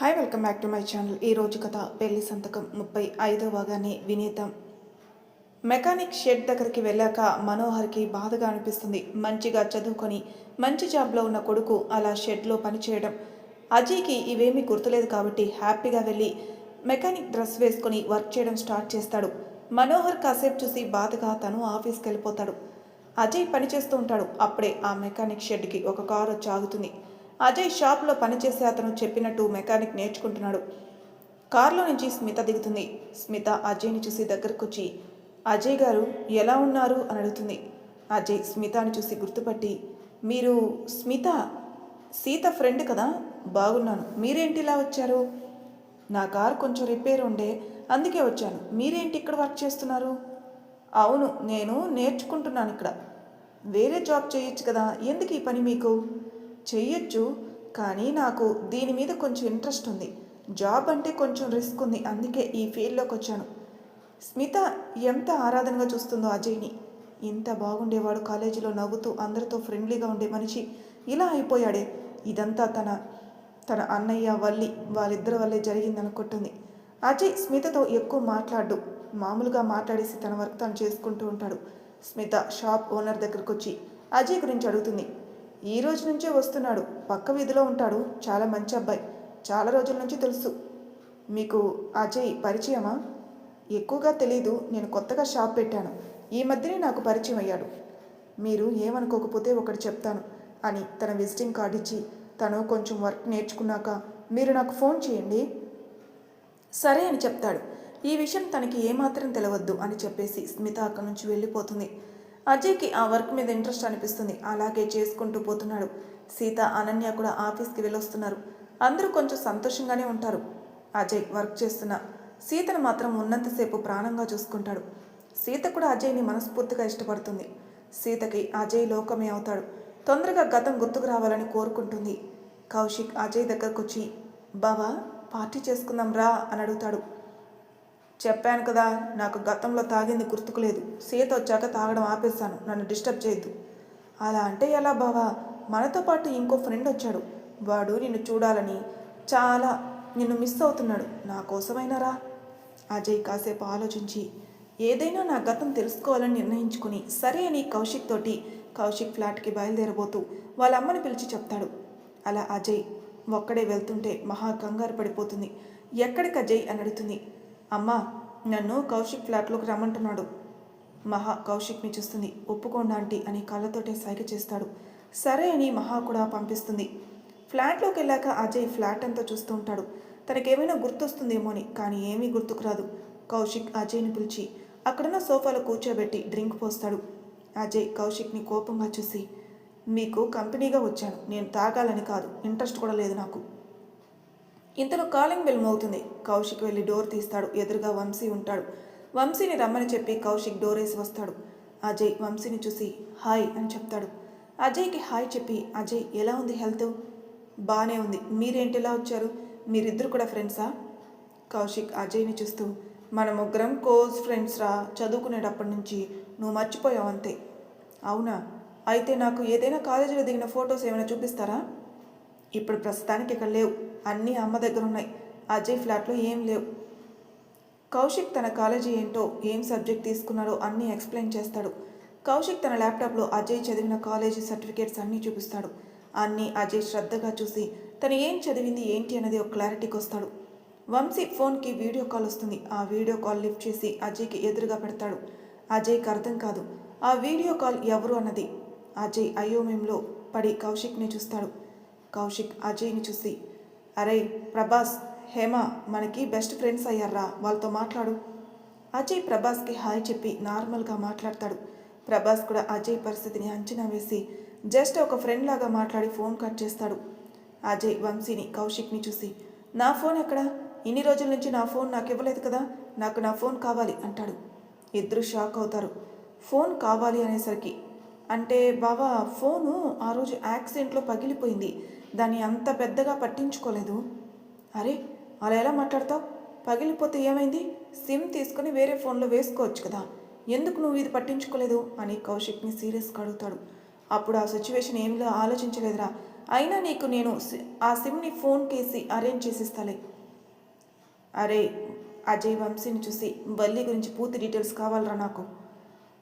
Hi welcome back to my channel ఈ రోజు కథ పెళ్ళి సంతకం. ముప్పై ఐదో భాగాన్ని వినేద్దాం మెకానిక్ షెడ్ దగ్గరికి వెళ్ళాక మనోహర్కి బాధగా అనిపిస్తుంది. మంచిగా చదువుకొని మంచి జాబ్లో ఉన్న కొడుకు అలా షెడ్లో పనిచేయడం. అజయ్కి ఇవేమీ గుర్తులేదు కాబట్టి హ్యాపీగా వెళ్ళి మెకానిక్ డ్రెస్ వేసుకొని వర్క్ చేయడం స్టార్ట్ చేస్తాడు. మనోహర్ కాసేపు చూసి బాధగా తను ఆఫీస్కి వెళ్ళిపోతాడు. అజయ్ పనిచేస్తూ ఉంటాడు. అప్పుడే ఆ మెకానిక్ షెడ్కి ఒక కారు వచ్చి ఆగుతుంది. అజయ్ షాప్లో పనిచేసే అతను చెప్పినట్టు మెకానిక్ నేర్చుకుంటున్నాడు. కారులో నుంచి స్మిత దిగుతుంది. స్మిత అజయ్ని చూసి దగ్గరకు వచ్చి అజయ్ గారు ఎలా ఉన్నారు? అని అడుగుతుంది. అజయ్ స్మితని చూసి గుర్తుపట్టి మీరు స్మిత సీత ఫ్రెండ్ కదా? బాగున్నాను. మీరేంటి ఇలా వచ్చారు? నా కారు కొంచెం రిపేర్ ఉండే అందుకే వచ్చాను. మీరేంటి ఇక్కడ వర్క్ చేస్తున్నారు? అవును నేను నేర్చుకుంటున్నాను ఇక్కడ. వేరే జాబ్ చేయొచ్చు కదా. ఎందుకు ఈ పని మీకు? చెయ్యొచ్చు కానీ నాకు దీని మీద కొంచెం ఇంట్రెస్ట్ ఉంది. జాబ్ అంటే కొంచెం రిస్క్ ఉంది అందుకే ఈ ఫీల్డ్లోకి వచ్చాను. స్మిత ఎంత ఆరాధనగా చూస్తుందో అజయ్ని. ఇంత బాగుండేవాడు కాలేజీలో నవ్వుతూ అందరితో ఫ్రెండ్లీగా ఉండే మనిషి ఇలా అయిపోయాడే. ఇదంతా తన తన అన్నయ్య వల్లి వాళ్ళిద్దరి వల్లే జరిగిందనుకుంటుంది. అజయ్ స్మితతో ఎక్కువ మాట్లాడు మామూలుగా మాట్లాడేసి తన వర్క్ తను చేసుకుంటూ ఉంటాడు. స్మిత షాప్ ఓనర్ దగ్గరకు వచ్చి అజయ్ గురించి అడుగుతుంది. ఈ రోజు నుంచే వస్తున్నాడు. పక్క వీధిలో ఉంటాడు. చాలా మంచి అబ్బాయి. చాలా రోజుల నుంచి తెలుసు. మీకు అజయ్ పరిచయమా? ఎక్కువగా తెలీదు. నేను కొత్తగా షాప్ పెట్టాను. ఈ మధ్యనే నాకు పరిచయం అయ్యాడు. మీరు ఏమనుకోకపోతే ఒకటి చెప్తాను అని తన విజిటింగ్ కార్డ్ ఇచ్చి తను కొంచెం వర్క్ నేర్చుకున్నాక మీరు నాకు ఫోన్ చేయండి. సరే అని చెప్తాడు. ఈ విషయం తనకి ఏమాత్రం తెలియవద్దు అని చెప్పేసి స్మిత అక్కడి నుంచి వెళ్ళిపోతుంది. అజయ్కి ఆ వర్క్ మీద ఇంట్రెస్ట్ అనిపిస్తుంది. అలాగే చేసుకుంటూ పోతున్నాడు. సీత అనన్య కూడా ఆఫీస్కి వెళ్ళొస్తున్నారు. అందరూ కొంచెం సంతోషంగానే ఉంటారు. అజయ్ వర్క్ చేస్తున్న సీతను మాత్రం ఉన్నంతసేపు ప్రాణంగా చూసుకుంటాడు. సీత కూడా అజయ్ని మనస్ఫూర్తిగా ఇష్టపడుతుంది. సీతకి అజయ్ లోకమే అవుతాడు. తొందరగా గతం గుర్తుకు రావాలని కోరుకుంటుంది. కౌశిక్ అజయ్ దగ్గరకు వచ్చి బావా పార్టీ చేసుకుందాం రా అని అడుగుతాడు. చెప్పాను కదా నాకు గతంలో తాగింది గుర్తుకులేదు. సీత వచ్చాక తాగడం ఆపేశాను నన్ను డిస్టర్బ్ చేయొద్దు. అలా అంటే ఎలా బావా? మనతో పాటు ఇంకో ఫ్రెండ్ వచ్చాడు. వాడు నిన్ను చూడాలని చాలా నిన్ను మిస్ అవుతున్నాడు. నా కోసమైనా రా. అజయ్ కాసేపు ఆలోచించి ఏదైనా నా గతం తెలుసుకోవాలని నిర్ణయించుకుని సరే అని కౌశిక్ తోటి కౌశిక్ ఫ్లాట్కి బయలుదేరబోతూ వాళ్ళ అమ్మని పిలిచి చెప్తాడు. అలా అజయ్ ఒక్కడే వెళ్తుంటే మహా కంగారు పడిపోతుంది. ఎక్కడికి అజయ్ అని అడుగుతుంది. అమ్మా నన్ను కౌశిక్ ఫ్లాట్లోకి రమ్మంటున్నాడు. మహా కౌశిక్ని చూస్తుంది. ఒప్పుకోండి ఆంటీ అని కళ్ళతోటే సైగ చేస్తాడు. సరే అని మహా కూడా పంపిస్తుంది. ఫ్లాట్లోకి వెళ్ళాక అజయ్ ఫ్లాట్ అంతా చూస్తూ ఉంటాడు. తనకేమైనా గుర్తొస్తుందేమో అని కానీ ఏమీ గుర్తుకు రాదు. కౌశిక్ అజయ్ని పిలిచి అక్కడున్న సోఫాలో కూర్చోబెట్టి డ్రింక్ పోస్తాడు. అజయ్ కౌశిక్ని కోపంగా చూసి మీకు కంపెనీగా వచ్చాను. నేను తాగాలని కాదు. ఇంట్రెస్ట్ కూడా లేదు నాకు. ఇంతలో కాలింగ్ బెల్ మోగుతుంది. కౌశిక్ వెళ్ళి డోర్ తీస్తాడు. ఎదురుగా వంశీ ఉంటాడు. వంశీని రమ్మని చెప్పి కౌశిక్ డోర్ వేసి వస్తాడు. అజయ్ వంశీని చూసి హాయ్ అని చెప్తాడు. అజయ్కి హాయ్ చెప్పి అజయ్ ఎలా ఉంది హెల్త్? బాగానే ఉంది. మీరేంటి ఎలా వచ్చారు? మీరిద్దరు కూడా ఫ్రెండ్సా? కౌశిక్ అజయ్ని చూస్తూ మన ముగ్గురం కోజ్ ఫ్రెండ్స్ రా. చదువుకునేటప్పటి నుంచి నువ్వు మర్చిపోయావు అంతే. అవునా? అయితే నాకు ఏదైనా కాలేజీలో దిగిన ఫొటోస్ ఏమైనా చూపిస్తారా? ఇప్పుడు ప్రస్తుతానికి ఇక్కడ లేవు. అన్నీ అమ్మ దగ్గర ఉన్నాయి అజయ్ ఫ్లాట్లో ఏం లేవు. కౌశిక్ తన కాలేజీ ఏంటో ఏం సబ్జెక్ట్ తీసుకున్నాడో అన్నీ ఎక్స్ప్లెయిన్ చేస్తాడు. కౌశిక్ తన ల్యాప్టాప్లో అజయ్ చదివిన కాలేజీ సర్టిఫికేట్స్ అన్నీ చూపిస్తాడు. అన్నీ అజయ్ శ్రద్ధగా చూసి తను ఏం చదివింది ఏంటి అనేది ఒక క్లారిటీకి వస్తాడు. వంశీ ఫోన్కి వీడియో కాల్ వస్తుంది. ఆ వీడియో కాల్ లిఫ్ట్ చేసి అజయ్కి ఎదురుగా పెడతాడు. అజయ్కి అర్థం కాదు ఆ వీడియో కాల్ ఎవరు అన్నది. అజయ్ అయోమయంలో పడి కౌశిక్ని చూస్తాడు. కౌశిక్ అజయ్ని చూసి అరే ప్రభాస్ హేమ మనకి బెస్ట్ ఫ్రెండ్స్ అయ్యారా వాళ్ళతో మాట్లాడు. అజయ్ ప్రభాస్కి హాయ్ చెప్పి నార్మల్గా మాట్లాడతాడు. ప్రభాస్ కూడా అజయ్ పరిస్థితిని అంచనా వేసి జస్ట్ ఒక ఫ్రెండ్ లాగా మాట్లాడి ఫోన్ కట్ చేస్తాడు. అజయ్ వంశీని కౌశిక్ని చూసి నా ఫోన్ ఎక్కడ? ఇన్ని రోజుల నుంచి నా ఫోన్ నాకు ఇవ్వలేదు కదా నాకు నా ఫోన్ కావాలి అంటాడు. ఇద్దరు షాక్ అవుతారు. ఫోన్ కావాలి అనేసరికి అంటే బావా ఫోను ఆ రోజు యాక్సిడెంట్లో పగిలిపోయింది. దాన్ని అంత పెద్దగా పట్టించుకోలేదు. అరే అలా ఎలా మాట్లాడతావు? పగిలిపోతే ఏమైంది? సిమ్ తీసుకుని వేరే ఫోన్లో వేసుకోవచ్చు కదా. ఎందుకు నువ్వు ఇది పట్టించుకోలేదు? అని కౌశిక్ని సీరియస్గా అడుగుతాడు. అప్పుడు ఆ సిచ్యువేషన్ ఏమిలో ఆలోచించలేదురా. అయినా నీకు నేను సి- ఆ సిమ్ని ఫోన్ కేసి అరేంజ్ చేసిస్తాలే. అరే అజయ్ వంశీని చూసి బల్లి గురించి పూర్తి డీటెయిల్స్ కావాలరా నాకు?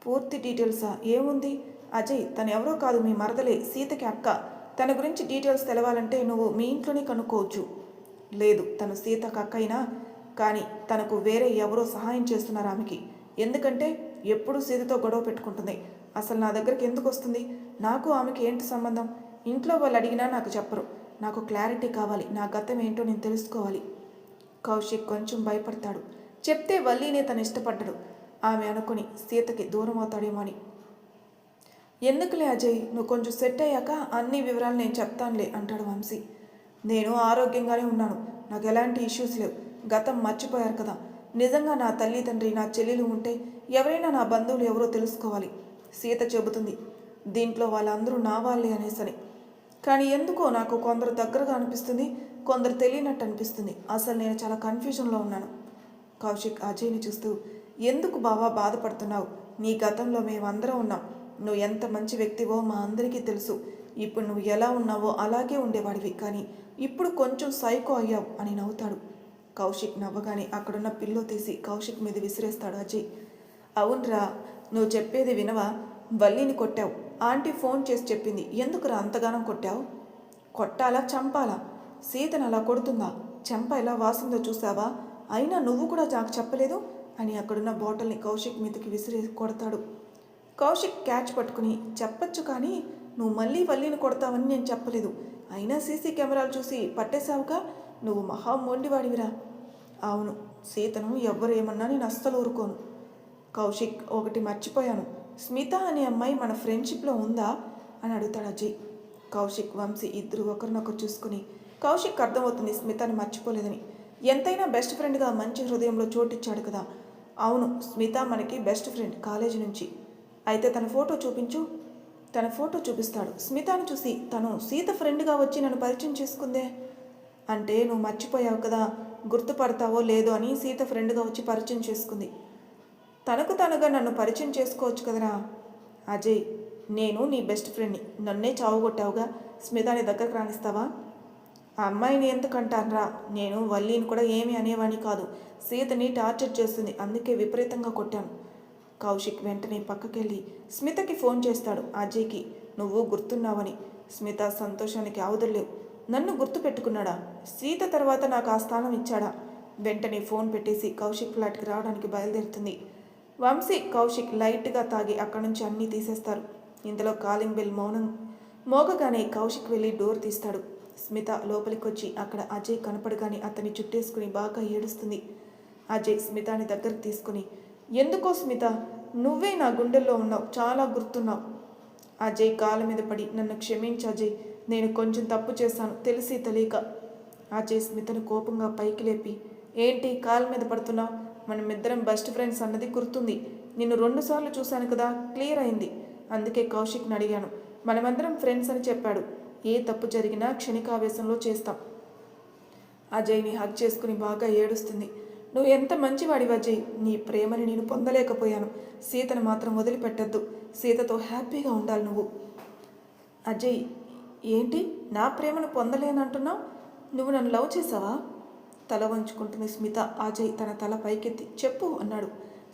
పూర్తి డీటెయిల్సా? ఏముంది? అజయ్ తను ఎవరో కాదు మీ మరదలే సీతకి అక్క. తన గురించి డీటెయిల్స్ తెలవాలంటే నువ్వు మీ ఇంట్లోనే కనుక్కోవచ్చు. లేదు తను సీత కక్కైనా కానీ తనకు వేరే ఎవరో సహాయం చేస్తున్నారు ఆమెకి. ఎందుకంటే ఎప్పుడు సీతతో గొడవ పెట్టుకుంటుంది. అసలు నా దగ్గరికి ఎందుకు వస్తుంది? నాకు ఆమెకి ఏంటి సంబంధం? ఇంట్లో వాళ్ళు అడిగినా నాకు చెప్పరు. నాకు క్లారిటీ కావాలి. నా గతం ఏంటో నేను తెలుసుకోవాలి. కౌశిక్ కొంచెం భయపడతాడు. చెప్తే వల్లీనే తను ఇష్టపడ్డాడు. ఆమె అనుకుని సీతకి దూరం అవుతాడేమో అని. ఎందుకులే అజయ్? నువ్వు కొంచెం సెట్ అయ్యాక అన్ని వివరాలు నేను చెప్తానులే అంటాడు వంశీ. నేను ఆరోగ్యంగానే ఉన్నాను. నాకు ఎలాంటి ఇష్యూస్ లేవు. గతం మర్చిపోయారు కదా. నిజంగా నా తల్లి తండ్రి నా చెల్లెలు ఉంటే ఎవరైనా నా బంధువులు ఎవరో తెలుసుకోవాలి. సీత చెబుతుంది దీంట్లో వాళ్ళందరూ నా వాళ్ళే అనేసని. కానీ ఎందుకో నాకు కొందరు దగ్గరగా అనిపిస్తుంది కొందరు తెలియనట్టు అనిపిస్తుంది. అసలు నేను చాలా కన్ఫ్యూజన్లో ఉన్నాను. కౌశిక్ అజయ్ని చూస్తూ ఎందుకు బావా బాధపడుతున్నావు? నీ గతంలో మేమందరం ఉన్నాం. నువ్వు ఎంత మంచి వ్యక్తివో మా అందరికీ తెలుసు. ఇప్పుడు నువ్వు ఎలా ఉన్నావో అలాగే ఉండేవాడివి కానీ ఇప్పుడు కొంచెం సైకో అయ్యావు అని నవ్వుతాడు. కౌశిక్ నవ్వగానే అక్కడున్న పిల్లో తీసి కౌశిక్ మీద విసిరేస్తాడు అజయ్. అవునరా నువ్వు చెప్పేది వినవా? వల్లిని కొట్టావు. ఆంటీ ఫోన్ చేసి చెప్పింది. ఎందుకురా అంతగానం కొట్టావు? కొట్టాలా చంపాలా? సీతను అలా కొడుతుందా? చెంప ఎలా వాసిందో చూసావా? అయినా నువ్వు కూడా నాకు చెప్పలేదు? అని అక్కడున్న బాటిల్ని కౌశిక్ మీదకి విసిరే కొడతాడు. కౌశిక్ క్యాచ్ పట్టుకుని చెప్పొచ్చు కానీ నువ్వు మళ్ళీ వల్లిని కొడతావని నేను చెప్పలేదు. అయినా సీసీ కెమెరాలు చూసి పట్టేశావుగా? నువ్వు మహా మొండివాడివిరా. అవును సీతను ఎవ్వరు ఏమన్నా నేను అస్సలు ఊరుకోను. కౌశిక్ ఒకటి మర్చిపోయాను. స్మిత అనే అమ్మాయి మన ఫ్రెండ్షిప్లో ఉందా? అని అడుగుతాడు అజయ్. కౌశిక్ వంశీ ఇద్దరు ఒకరినొకరు చూసుకుని కౌశిక్ అర్థమవుతుంది స్మితని మర్చిపోలేదని. ఎంతైనా బెస్ట్ ఫ్రెండ్గా మంచి హృదయంలో చోటిచ్చాడు కదా. అవును స్మిత మనకి బెస్ట్ ఫ్రెండ్ కాలేజీ నుంచి. అయితే తన ఫోటో చూపించు. తన ఫోటో చూపిస్తాడు. స్మితాను చూసి తను సీత ఫ్రెండ్గా వచ్చి నన్ను పరిచయం చేసుకుందే? అంటే నువ్వు మర్చిపోయావు కదా గుర్తుపడతావో లేదో అని సీత ఫ్రెండ్గా వచ్చి పరిచయం చేసుకుంది. తనకు తనగా నన్ను పరిచయం చేసుకోవచ్చు కదరా? అజయ్ నేను నీ బెస్ట్ ఫ్రెండ్ని. నన్నే చావుగొట్టావుగా? స్మితాని దగ్గరకు రానిస్తావా? ఆ అమ్మాయిని ఎందుకంటానరా? నేను వల్లీని కూడా ఏమీ అనేవాని కాదు. సీతని టార్చర్ చేస్తుంది. అందుకే విపరీతంగా కొట్టాను. కౌశిక్ వెంటనే పక్కకెళ్ళి స్మితకి ఫోన్ చేస్తాడు అజయ్కి నువ్వు గుర్తున్నావని. స్మిత సంతోషానికి అవధులేవు నన్ను గుర్తు పెట్టుకున్నాడా? సీత తర్వాత నాకు ఆ స్థానం ఇచ్చాడా? వెంటనే ఫోన్ పెట్టేసి కౌశిక్ ఫ్లాట్కి రావడానికి బయలుదేరుతుంది. వంశీ కౌశిక్ లైట్గా తాగి అక్కడి నుంచి అన్నీ తీసేస్తారు. ఇంతలో కాలింగ్ బెల్ మౌనం మోగగానే కౌశిక్ వెళ్ళి డోర్ తీస్తాడు. స్మిత లోపలికి వచ్చి అక్కడ అజయ్ కనపడగానే అతన్ని చుట్టేసుకుని బాగా ఏడుస్తుంది. అజయ్ స్మితాని దగ్గరకు తీసుకుని ఎందుకో స్మిత నువ్వే నా గుండెల్లో ఉన్నావు చాలా గుర్తున్నావు. అజయ్ కాళ్ళ మీద పడి నన్ను క్షమించు అజయ్ నేను కొంచెం తప్పు చేశాను తెలిసి తెలియక. అజయ్ స్మితను కోపంగా పైకి లేపి ఏంటి కాళ్ళ మీద పడుతున్నావు? మనమిద్దరం బెస్ట్ ఫ్రెండ్స్ అన్నది గుర్తుంది. నిన్ను రెండుసార్లు చూశాను కదా క్లియర్ అయింది. అందుకే కౌశిక్ని అడిగాను. మనమందరం ఫ్రెండ్స్ అని చెప్పాడు. ఏ తప్పు జరిగినా క్షణికావేశంలో చేస్తాం. అజయ్ని హక్ చేసుకుని బాగా ఏడుస్తుంది. నువ్వు ఎంత మంచివాడి అజయ్ నీ ప్రేమని నేను పొందలేకపోయాను. సీతను మాత్రం వదిలిపెట్టద్దు. సీతతో హ్యాపీగా ఉండాలి నువ్వు. అజయ్ ఏంటి? నా ప్రేమను పొందలేనంటున్నావు? నువ్వు నన్ను లవ్ చేసావా? తల వంచుకుంటుంది స్మిత. అజయ్ తన తల పైకెత్తి చెప్పు అన్నాడు.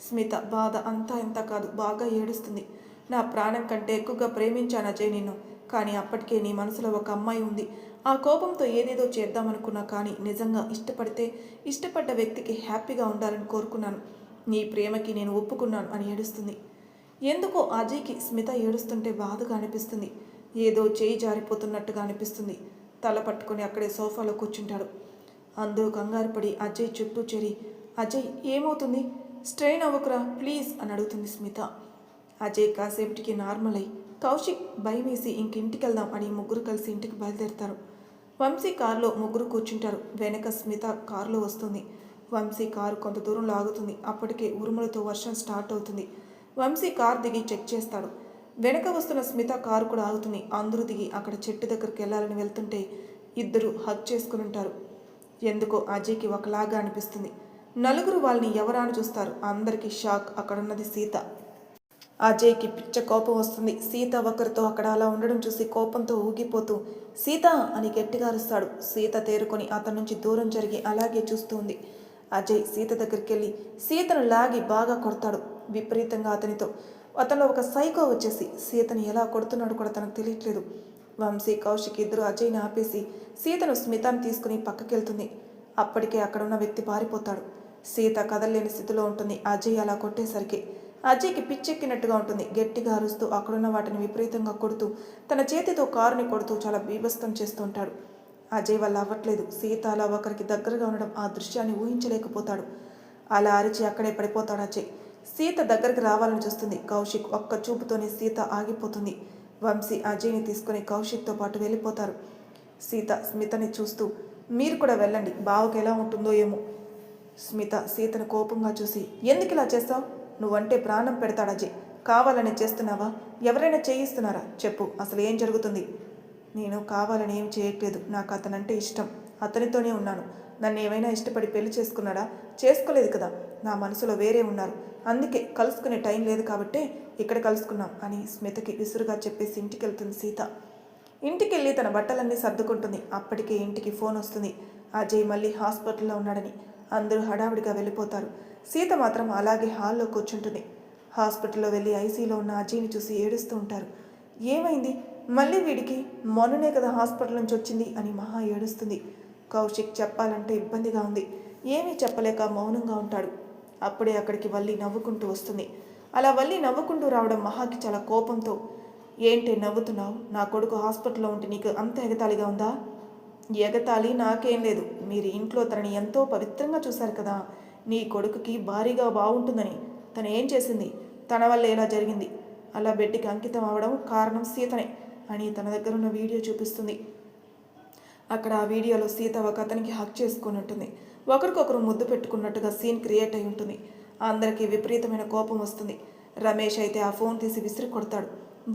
స్మిత బాధ అంతా ఇంత కాదు బాగా ఏడుస్తుంది. నా ప్రాణం కంటే ఎక్కువగా ప్రేమించాను అజయ్ నిన్ను. కానీ అప్పటికే నీ మనసులో ఒక అమ్మాయి ఉంది. ఆ కోపంతో ఏదేదో చేద్దామనుకున్నా కానీ నిజంగా ఇష్టపడితే ఇష్టపడ్డ వ్యక్తికి హ్యాపీగా ఉండాలని కోరుకున్నాను. నీ ప్రేమకి నేను ఒప్పుకున్నాను అని ఏడుస్తుంది. ఎందుకో అజయ్కి స్మిత ఏడుస్తుంటే బాధగా అనిపిస్తుంది. ఏదో చేయి జారిపోతున్నట్టుగా అనిపిస్తుంది. తల పట్టుకొని అక్కడే సోఫాలో కూర్చుంటాడు. అందరూ కంగారు పడి అజయ్ చుట్టూ చేరి అజయ్ ఏమవుతుంది? స్ట్రెయిన్ అవ్వకురా ప్లీజ్ అని అడుగుతుంది స్మిత. అజయ్ కాసేపటికి నార్మల్ అయి కౌశిక్ భయమేసి ఇంకింటికి ఇంక వెళ్దాం అని ముగ్గురు కలిసి ఇంటికి బయలుదేరతారు. వంశీ కారులో ముగ్గురు కూర్చుంటారు. వెనక స్మిత కారులో వస్తుంది. వంశీ కారు కొంత దూరంలో ఆగుతుంది అప్పటికే ఉరుములతో వర్షం స్టార్ట్ అవుతుంది. వంశీ కారు దిగి చెక్ చేస్తాడు. వెనక వస్తున్న స్మిత కారు కూడా ఆగుతుంది. అందరూ దిగి అక్కడ చెట్టు దగ్గరికి వెళ్ళాలని వెళ్తుంటే ఇద్దరు హక్ చేసుకుని ఉంటారు. ఎందుకో అజయ్కి ఒకలాగా అనిపిస్తుంది. నలుగురు వాళ్ళని ఎవరాని చూస్తారు. అందరికీ షాక్. అక్కడున్నది సీత. అజయ్కి పిచ్చ కోపం వస్తుంది. సీత ఒకరితో అక్కడ అలా ఉండడం చూసి కోపంతో ఊగిపోతూ సీత అని గట్టిగా అరుస్తాడు. సీత తేరుకొని అతని నుంచి దూరం జరిగి అలాగే చూస్తూ ఉంది అజయ్ సీత దగ్గరికి వెళ్ళి సీతను లాగి బాగా కొడతాడు విపరీతంగా అతనితో. అతనిలో ఒక సైకో వచ్చేసి సీతను ఎలా కొడుతున్నాడు కూడా తనకు తెలియట్లేదు. వంశీ కౌశిక్ ఇద్దరు అజయ్ని ఆపేసి సీతను స్మితాన్ని తీసుకుని పక్కకెళ్తుంది. అప్పటికే అక్కడున్న వ్యక్తి పారిపోతాడు. సీత కదలలేని స్థితిలో ఉంటుంది. అజయ్ అలా కొట్టేసరికి అజయ్కి పిచ్చెక్కినట్టుగా ఉంటుంది. గట్టిగా అరుస్తూ అక్కడున్న వాటిని విపరీతంగా కొడుతూ తన చేతితో కారుని కొడుతూ చాలా బీభస్తం చేస్తూ ఉంటాడు. అజయ్ వల్ల అవ్వట్లేదు. సీత అలా ఒకరికి దగ్గరగా ఉండడం ఆ దృశ్యాన్ని ఊహించలేకపోతాడు. అలా అరిచి అక్కడే పడిపోతాడు అజయ్. సీత దగ్గరికి రావాలని చూస్తుంది. కౌశిక్ ఒక్క చూపుతోనే సీత ఆగిపోతుంది. వంశీ అజయ్ని తీసుకుని కౌశిక్తో పాటు వెళ్ళిపోతారు. సీత స్మితని చూస్తూ మీరు కూడా వెళ్ళండి. బావకి ఎలా ఉంటుందో ఏమో. స్మిత సీతను కోపంగా చూసి ఎందుకు ఇలా చేస్తావు నువ్వంటే ప్రాణం పెడతాడు అజయ్ కావాలని చేస్తున్నావా? ఎవరైనా చేయిస్తున్నారా? చెప్పు అసలు ఏం జరుగుతుంది? నేను కావాలని ఏం చేయట్లేదు. నాకు అతనంటే ఇష్టం. అతనితోనే ఉన్నాను. నన్ను ఏమైనా ఇష్టపడి పెళ్ళి చేసుకున్నాడా? చేసుకోలేదు కదా. నా మనసులో వేరే ఉన్నారు. అందుకే కలుసుకునే టైం లేదు కాబట్టే ఇక్కడ కలుసుకున్నాం అని స్మితకి విసురుగా చెప్పేసి ఇంటికి వెళ్తుంది సీత. ఇంటికి వెళ్ళి తన బట్టలన్నీ సర్దుకుంటుంది. అప్పటికే ఇంటికి ఫోన్ వస్తుంది. అజయ్ మళ్ళీ హాస్పిటల్లో ఉన్నాడని. అందరూ హడావిడిగా వెళ్ళిపోతారు. సీత మాత్రం అలాగే హాల్లో కూర్చుంటుంది. హాస్పిటల్లో వెళ్ళి ఐసీలో ఉన్న అజయ్ని చూసి ఏడుస్తూ ఉంటారు. ఏమైంది? మళ్ళీ వీడికి మొన్ననే కదా హాస్పిటల్ నుంచి వచ్చింది అని మహా ఏడుస్తుంది. కౌశిక్ చెప్పాలంటే ఇబ్బందిగా ఉంది. ఏమీ చెప్పలేక మౌనంగా ఉంటాడు. అప్పుడే అక్కడికి వల్లి నవ్వుకుంటూ వస్తుంది. అలా వల్లి నవ్వుకుంటూ రావడం మహాకి చాలా కోపంతో ఏంటి నవ్వుతున్నావు? నా కొడుకు హాస్పిటల్లో ఉంటే నీకు అంత ఎగతాళిగా ఉందా? ఎగతాళి నాకేం లేదు. మీరు ఇంట్లో తనని ఎంతో పవిత్రంగా చూశారు కదా. నీ కొడుకుకి భారీగా బాగుంటుందని తను ఏం చేసింది? తన వల్ల ఎలా జరిగింది. అలా బిడ్డకి అంకితం అవడం కారణం సీతనే అని తన దగ్గర ఉన్న వీడియో చూపిస్తుంది. అక్కడ ఆ వీడియోలో సీత ఒక అతనికి హక్ చేసుకున్నట్టుంది. ఒకరికొకరు ముద్దు పెట్టుకున్నట్టుగా సీన్ క్రియేట్ అయి ఉంటుంది. అందరికీ విపరీతమైన కోపం వస్తుంది. రమేష్ అయితే ఆ ఫోన్ తీసి విసిరి కొడతాడు.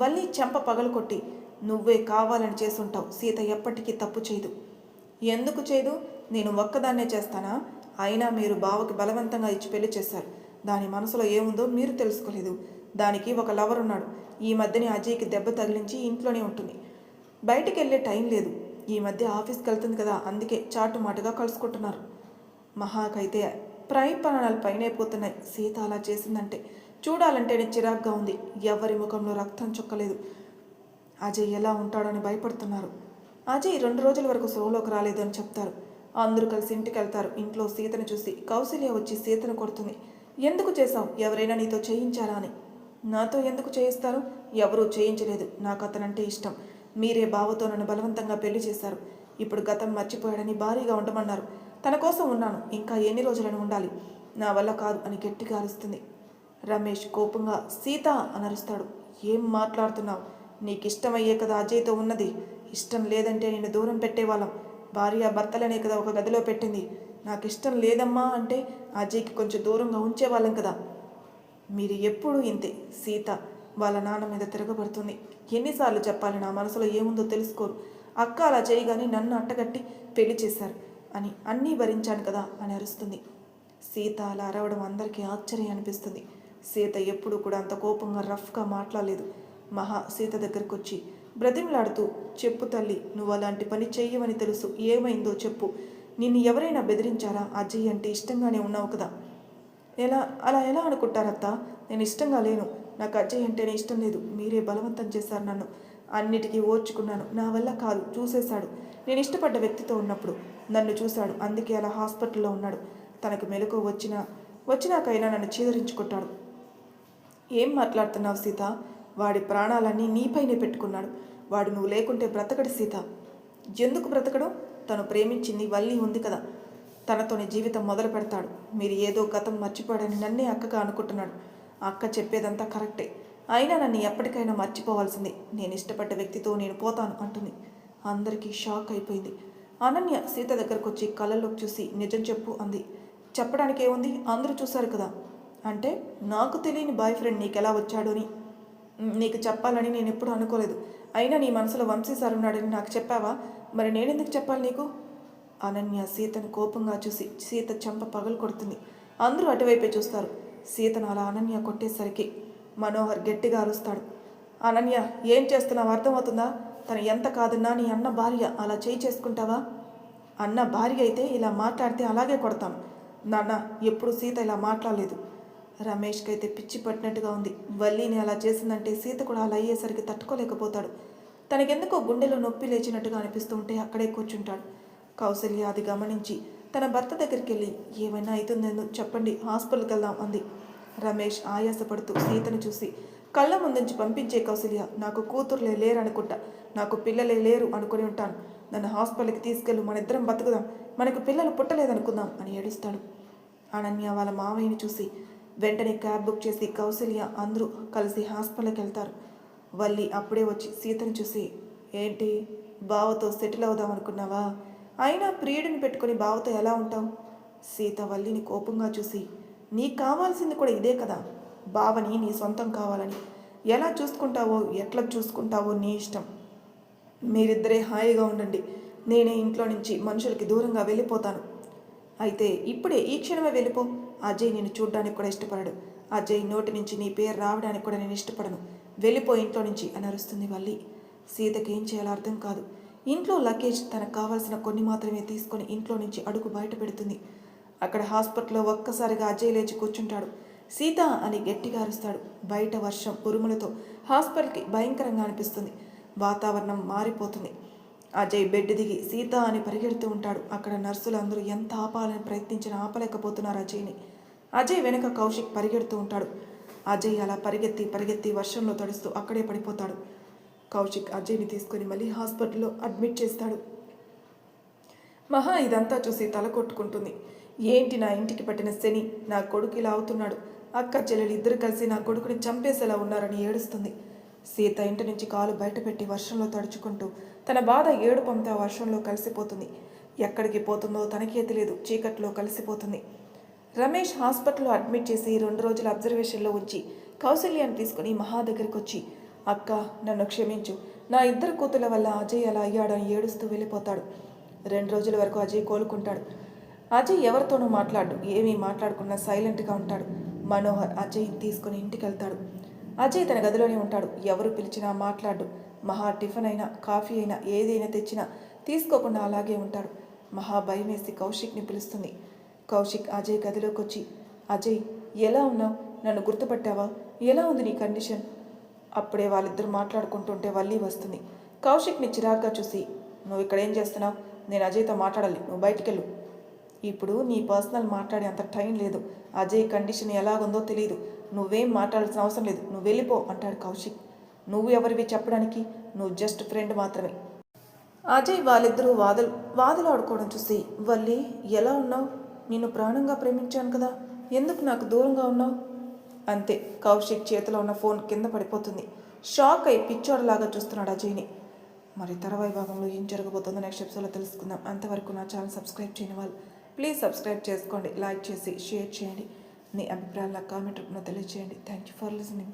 వల్లి చెంప పగలు కొట్టి నువ్వే కావాలని చేసుంటావు సీత ఎప్పటికీ తప్పు చేయదు. ఎందుకు చేయదు? నేను ఒక్కదాన్నే చేస్తానా? అయినా మీరు బావకి బలవంతంగా ఇచ్చి పెళ్ళి చేశారు. దాని మనసులో ఏముందో మీరు తెలుసుకోలేదు. దానికి ఒక లవర్ ఉన్నాడు. ఈ మధ్యనే అజయ్కి దెబ్బ తగిలించి ఇంట్లోనే ఉంటుంది. బయటికి వెళ్ళే టైం లేదు. ఈ మధ్య ఆఫీస్కి వెళ్తుంది కదా అందుకే చాటుమాటుగా కలుసుకుంటున్నారు. మహాకైతే ప్రయత్నాలు పైనే పోతున్నాయి సీత అలా చేసిందంటే చూడాలంటేనే చిరాగ్గా ఉంది. ఎవరి ముఖంలో రక్తం చుక్కలేదు. అజయ్ ఎలా ఉంటాడని భయపడుతున్నారు. అజయ్ రెండు రోజుల వరకు సోలోకి రాలేదు అని చెప్తారు. అందరూ కలిసి ఇంటికి వెళ్తారు ఇంట్లో సీతను చూసి కౌశల్య వచ్చి సీతను కొడుతుంది. ఎందుకు చేశావు? ఎవరైనా నీతో చేయించారా అని? నాతో ఎందుకు చేయిస్తారు? ఎవరూ చేయించలేదు. నాకు అతనంటే ఇష్టం. మీరే బావతో నన్ను బలవంతంగా పెళ్ళి చేశారు. ఇప్పుడు గతం మర్చిపోయాడని భారీగా ఉండమన్నారు. తన కోసం ఉన్నాను. ఇంకా ఎన్ని రోజులను ఉండాలి? నా వల్ల కాదు అని గట్టిగా అరుస్తుంది. రమేష్ కోపంగా సీత అని అరుస్తాడు. ఏం మాట్లాడుతున్నావు? నీకు ఇష్టమయ్యే కదా అజయ్తో ఉన్నది. ఇష్టం లేదంటే నేను దూరం పెట్టేవాళ్ళం. భార్య భర్తలనే కదా ఒక గదిలో పెట్టింది. నాకు ఇష్టం లేదమ్మా అంటే అజయ్కి కొంచెం దూరంగా ఉంచేవాళ్ళం కదా. మీరు ఎప్పుడూ ఇంతే సీత. వాళ్ళ నాన్న మీద తిరగబడుతుంది. ఎన్నిసార్లు చెప్పాలి నా మనసులో ఏముందో తెలుసుకోరు. అక్క అలా చేయగానే నన్ను అట్టగట్టి పెళ్ళి చేశారు అని అన్నీ భరించాను కదా అని అరుస్తుంది. సీత అలా అరవడం అందరికీ ఆశ్చర్యం అనిపిస్తుంది. సీత ఎప్పుడూ కూడా అంత కోపంగా రఫ్గా మాట్లాడలేదు. మహా సీత దగ్గరకు వచ్చి బ్రతిమలాడుతూ చెప్పు తల్లి నువ్వు అలాంటి పని చెయ్యవని తెలుసు. ఏమైందో చెప్పు. నిన్ను ఎవరైనా బెదిరించారా? అజయ్ అంటే ఇష్టంగానే ఉన్నావు కదా. ఎలా అలా ఎలా అనుకుంటారత్తా? నేను ఇష్టంగా లేను. నాకు అజయ్ అంటేనే ఇష్టం లేదు. మీరే బలవంతం చేశారు నన్ను. అన్నిటికీ ఓర్చుకున్నాను. నా వల్ల కాదు. చూసేశాడు. నేను ఇష్టపడ్డ వ్యక్తితో ఉన్నప్పుడు నన్ను చూశాడు. అందుకే అలా హాస్పిటల్లో ఉన్నాడు. తనకు మెలకు వచ్చినా వచ్చినాకైనా నన్ను చీదరించుకుంటాడు. ఏం మాట్లాడుతున్నావు సీత? వాడి ప్రాణాలన్నీ నీపైనే పెట్టుకున్నాడు. వాడు నువ్వు లేకుంటే బ్రతకడు సీత. ఎందుకు బ్రతకడం? తను ప్రేమించింది వల్లి ఉంది కదా. తనతోని జీవితం మొదలు పెడతాడు. మీరు ఏదో గతం మర్చిపోయాడని నన్నే అక్కగా అనుకుంటున్నాడు. అక్క చెప్పేదంతా కరెక్టే. అయినా నన్ను ఎప్పటికైనా మర్చిపోవాల్సింది. నేను ఇష్టపడ్డ వ్యక్తితో నేను పోతాను అంటుంది. అందరికీ షాక్ అయిపోయింది. అనన్య సీత దగ్గరకు వచ్చి కళ్ళలోకి చూసి నిజం చెప్పు అంది. చెప్పడానికి ఏముంది అందరూ చూశారు కదా. అంటే నాకు తెలియని బాయ్ ఫ్రెండ్ నీకెలా వచ్చాడు అని నీకు చెప్పాలని నేను ఎప్పుడూ అనుకోలేదు. అయినా నీ మనసులో వంశీ సార్ ఉన్నాడని నాకు చెప్పావా? మరి నేనెందుకు చెప్పాలి నీకు? అనన్య సీతను కోపంగా చూసి సీత చెంప పగలు కొడుతుంది. అందరూ అటువైపే చూస్తారు. సీతను అలా అనన్య కొట్టేసరికి మనోహర్ గట్టిగా అరుస్తాడు. అనన్య ఏం చేస్తున్నావు? అర్థమవుతుందా? తను ఎంత కాదన్నా నీ అన్న భార్య అలా చేయి చేసుకుంటావా? అన్న భార్య అయితే ఇలా మాట్లాడితే అలాగే కొడతాం. నాన్న ఎప్పుడు సీత ఇలా మాట్లాడలేదు. రమేష్కి అయితే పిచ్చి పట్టినట్టుగా ఉంది. వల్లిని అలా చేసిందంటే సీత కూడా అలా అయ్యేసరికి తట్టుకోలేకపోతాడు. తనకెందుకో గుండెలో నొప్పి లేచినట్టుగా అనిపిస్తుంటే అక్కడే కూర్చుంటాడు. కౌశల్య అది గమనించి తన భర్త దగ్గరికి వెళ్ళి ఏమైనా అవుతుందేందో చెప్పండి హాస్పిటల్కి వెళ్దాం అంది. రమేష్ ఆయాసపడుతూ సీతను చూసి కళ్ళ ముందుంచి పంపించే కౌశల్య నాకు కూతురులే లేరు అనుకుంటా నాకు పిల్లలే లేరు అనుకుని ఉంటాను. నన్ను హాస్పిటల్కి తీసుకెళ్ళు మన ఇద్దరం బతుకుదాం. మనకు పిల్లలు పుట్టలేదనుకుందాం అని ఏడుస్తాడు. అనన్య వాళ్ళ మావయ్యని చూసి వెంటనే క్యాబ్ బుక్ చేసి కౌసల్య అందరూ కలిసి హాస్పిటల్కి వెళ్తారు. వల్లి అప్పుడే వచ్చి సీతను చూసి ఏంటి? బావతో సెటిల్ అవుదాం అనుకున్నావా? అయినా ప్రియుడిని పెట్టుకొని బావతో ఎలా ఉంటావు? సీత వల్లిని కోపంగా చూసి నీకు కావాల్సింది కూడా ఇదే కదా. బావని నీ సొంతం కావాలని. ఎలా చూసుకుంటావో ఎట్లా చూసుకుంటావో నీ ఇష్టం. మీరిద్దరే హాయిగా ఉండండి. నేనే ఇంట్లో నుంచి మనుషులకి దూరంగా వెళ్ళిపోతాను. అయితే ఇప్పుడే ఈ క్షణమే వెళ్ళిపో. అజయ్ నేను చూడ్డానికి కూడా ఇష్టపడడు. అజయ్ నోటి నుంచి నీ పేరు రావడానికి కూడా నేను ఇష్టపడను. వెళ్ళిపో ఇంట్లో నుంచి అని అరుస్తుంది వల్లి. సీతకి ఏం చేయాలో అర్థం కాదు. ఇంట్లో లగేజ్ తనకు కావాల్సిన కొన్ని మాత్రమే తీసుకొని ఇంట్లో నుంచి అడుగు బయట పెడుతుంది. అక్కడ హాస్పిటల్లో ఒక్కసారిగా అజయ్ లేచి కూర్చుంటాడు. సీత అని గట్టిగా అరుస్తాడు. బయట వర్షం ఉరుములతో హాస్పిటల్కి భయంకరంగా అనిపిస్తుంది. వాతావరణం మారిపోతుంది. అజయ్ బెడ్ దిగి సీత అని పరిగెడుతూ ఉంటాడు. అక్కడ నర్సులు అందరూ ఎంత ఆపాలని ప్రయత్నించినా ఆపలేకపోతున్నారు అజయ్ని. అజయ్ వెనక కౌశిక్ పరిగెడుతూ ఉంటాడు. అజయ్ అలా పరిగెత్తి పరిగెత్తి వర్షంలో తడుస్తూ అక్కడే పడిపోతాడు. కౌశిక్ అజయ్ని తీసుకుని మళ్ళీ హాస్పిటల్లో అడ్మిట్ చేస్తాడు. మహా ఇదంతా చూసి తల కొట్టుకుంటుంది. ఏంటి నా ఇంటికి పట్టిన శని? నా కొడుకు ఇలా అవుతున్నాడు. అక్క చెల్లెలు ఇద్దరు కలిసి నా కొడుకుని చంపేసేలా ఉన్నారని ఏడుస్తుంది. సీత ఇంటి నుంచి కాలు బయటపెట్టి వర్షంలో తడుచుకుంటూ తన బాధ ఏడుపంతా వర్షంలో కలిసిపోతుంది. ఎక్కడికి పోతుందో తనకే తెలియదు. చీకట్లో కలిసిపోతుంది. రమేష్ హాస్పిటల్లో అడ్మిట్ చేసి రెండు రోజుల అబ్జర్వేషన్లో ఉంచి కౌశల్యాన్ని తీసుకుని మహా దగ్గరికి వచ్చి అక్క నన్ను క్షమించు. నా ఇద్దరు కూతుల వల్ల అజయ్ అలా అయ్యాడని ఏడుస్తూ వెళ్ళిపోతాడు. రెండు రోజుల వరకు అజయ్ కోలుకుంటాడు. అజయ్ ఎవరితోనూ మాట్లాడు ఏమీ మాట్లాడకుండా సైలెంట్గా ఉంటాడు. మనోహర్ అజయ్ తీసుకుని ఇంటికి వెళ్తాడు అజయ్ తన గదిలోనే ఉంటాడు. ఎవరు పిలిచినా మాట్లాడు. మహా టిఫిన్ అయినా కాఫీ అయినా ఏదైనా తెచ్చినా తీసుకోకుండా అలాగే ఉంటాడు. మహా భయం వేసి కౌశిక్ని పిలుస్తుంది. కౌశిక్ అజయ్ గదిలోకి వచ్చి అజయ్ ఎలా ఉన్నావు? నన్ను గుర్తుపట్టావా? ఎలా ఉంది నీ కండిషన్? అప్పుడే వాళ్ళిద్దరు మాట్లాడుకుంటుంటే వల్లి వస్తుంది. కౌశిక్ని చిరాగ్గా చూసి నువ్వు ఇక్కడ ఏం చేస్తున్నావు? నేను అజయ్తో మాట్లాడాలి. నువ్వు బయటికెళ్ళు. ఇప్పుడు నీ పర్సనల్ మాట్లాడే అంత టైం లేదు. అజయ్ కండిషన్ ఎలాగుందో తెలియదు నువ్వేం మాట్లాడాల్సిన అవసరం లేదు. నువ్వు వెళ్ళిపో అంటాడు కౌశిక్. నువ్వు ఎవరివి చెప్పడానికి? నువ్వు జస్ట్ ఫ్రెండ్ మాత్రమే. అజయ్ వాళ్ళిద్దరూ వాదులు వాదులు ఆడుకోవడం చూసి వల్లి ఎలా ఉన్నావు? నిన్ను ప్రాణంగా ప్రేమించాను కదా. ఎందుకు నాకు దూరంగా ఉన్నావు? అంతే కౌశిక్ చేతిలో ఉన్న ఫోన్ కింద పడిపోతుంది. షాక్ అయి పిచ్చోడలాగా చూస్తున్నాడు అజయ్ని. మరి తర్వాయి భాగంలో ఏం జరగబోతుందో నెక్స్ట్ ఎపిసోడ్లో తెలుసుకుందాం. అంతవరకు నా ఛానల్ సబ్స్క్రైబ్ చేయని వాళ్ళు ప్లీజ్ సబ్స్క్రైబ్ చేసుకోండి లైక్ చేసి షేర్ చేయండి. మీ అభిప్రాయాల కామెంట్ రూపంలో తెలియజేయండి థ్యాంక్ యూ ఫర్ లిసనింగ్